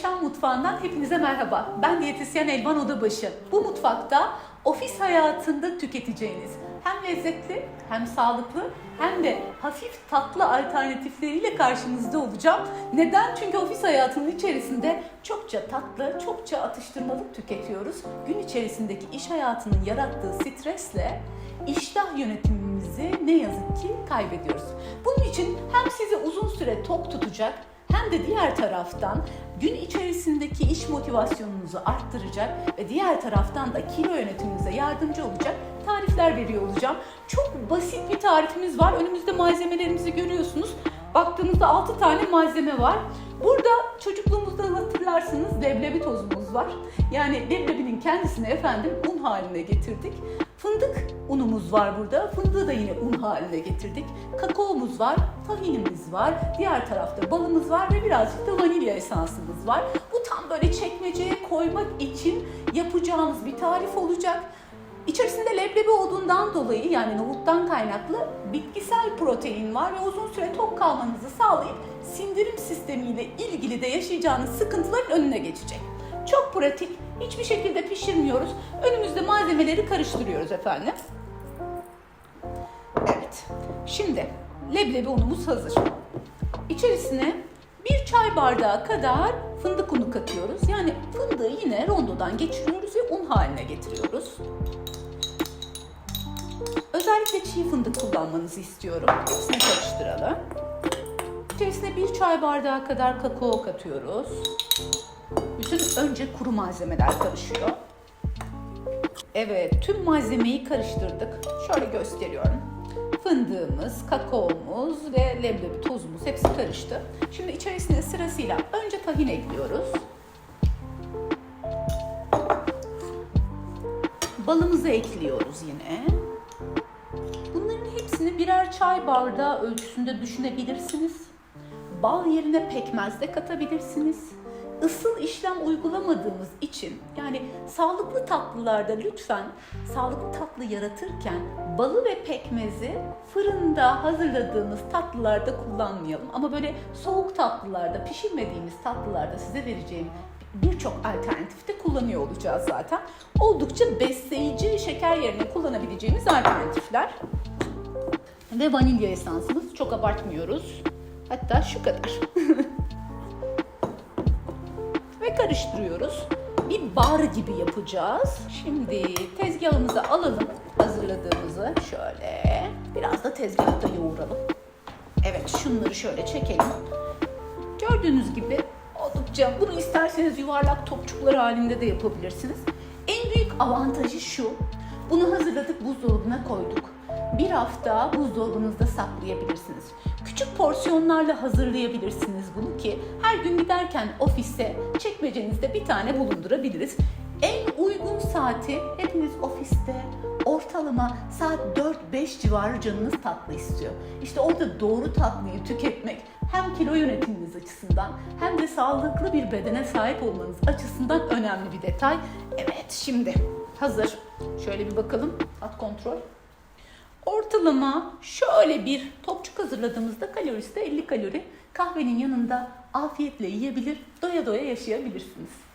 Yaşam Mutfağı'ndan hepinize merhaba. Ben diyetisyen Elvan Odabaşı. Bu mutfakta ofis hayatında tüketeceğiniz hem lezzetli hem sağlıklı hem de hafif tatlı alternatifleriyle karşınızda olacağım. Neden? Çünkü ofis hayatının içerisinde çokça tatlı, çokça atıştırmalık tüketiyoruz. Gün içerisindeki iş hayatının yarattığı stresle iştah yönetimimizi ne yazık ki kaybediyoruz. Bunun için hem sizi uzun süre tok tutacak hem de diğer taraftan gün içerisindeki iş motivasyonunuzu arttıracak ve diğer taraftan da kilo yönetiminize yardımcı olacak tarifler veriyor olacağım. Çok basit bir tarifimiz var. Önümüzde malzemelerimizi görüyorsunuz. Baktığınızda 6 tane malzeme var. Burada çocukluğumuzda hatırlarsınız leblebi tozumuz var. Yani leblebinin kendisini efendim un haline getirdik. Fındık unumuz var burada. Fındığı da yine un haline getirdik. Kakaomuz var, tahinimiz var. Diğer tarafta balımız var ve birazcık da vanilya esansımız var. Bu tam böyle çekmeceye koymak için yapacağımız bir tarif olacak. İçerisinde leblebi olduğundan dolayı yani nohuttan kaynaklı bitkisel protein var ve uzun süre tok kalmanızı sağlayıp sindirim sistemiyle ilgili de yaşayacağınız sıkıntıların önüne geçecek. Çok pratik, hiçbir şekilde pişirmiyoruz. Önümüzde malzemeleri karıştırıyoruz efendim. Evet, şimdi leblebi unumuz hazır. İçerisine bir çay bardağı kadar fındık unu katıyoruz. Yani fındığı yine rondodan geçiriyoruz ve un haline getiriyoruz. Özellikle çiğ fındık kullanmanızı istiyorum. Hepsini karıştıralım. İçerisine bir çay bardağı kadar kakao katıyoruz. Bütün önce kuru malzemeler karışıyor. Evet, tüm malzemeyi karıştırdık. Şöyle gösteriyorum. Fındığımız, kakaomuz ve leblebi tozumuz hepsi karıştı. Şimdi içerisine sırasıyla önce tahin ekliyoruz. Balımızı ekliyoruz yine. Bunların hepsini birer çay bardağı ölçüsünde düşünebilirsiniz. Bal yerine pekmez de katabilirsiniz. Isıl işlem uygulamadığımız için yani sağlıklı tatlılarda lütfen sağlıklı tatlı yaratırken balı ve pekmezi fırında hazırladığımız tatlılarda kullanmayalım. Ama böyle soğuk tatlılarda, pişirmediğimiz tatlılarda size vereceğim birçok alternatifte kullanıyor olacağız zaten. Oldukça besleyici şeker yerine kullanabileceğimiz alternatifler. Ve vanilya esansımız çok abartmıyoruz. Hatta şu kadar. Karıştırıyoruz. Bir bar gibi yapacağız. Şimdi tezgahımıza alalım hazırladığımızı. Şöyle biraz da tezgahta yoğuralım. Evet şunları şöyle çekelim. Gördüğünüz gibi oldukça bunu isterseniz yuvarlak topçuklar halinde de yapabilirsiniz. En büyük avantajı şu. Bunu hazırladık buzdolabına koyduk. Bir hafta buzdolabınızda saklayabilirsiniz. Küçük porsiyonlarla hazırlayabilirsiniz bunu ki her gün giderken ofise çekmecenizde bir tane bulundurabiliriz. En uygun saati hepiniz ofiste ortalama saat 4-5 civarı canınız tatlı istiyor. İşte orada doğru tatlıyı tüketmek hem kilo yönetiminiz açısından hem de sağlıklı bir bedene sahip olmanız açısından önemli bir detay. Evet şimdi hazır. Şöyle bir bakalım. Tat kontrol. Ortalama şöyle bir topçuk hazırladığımızda kalorisi de 50 kalori. Kahvenin yanında afiyetle yiyebilir, doya doya yaşayabilirsiniz.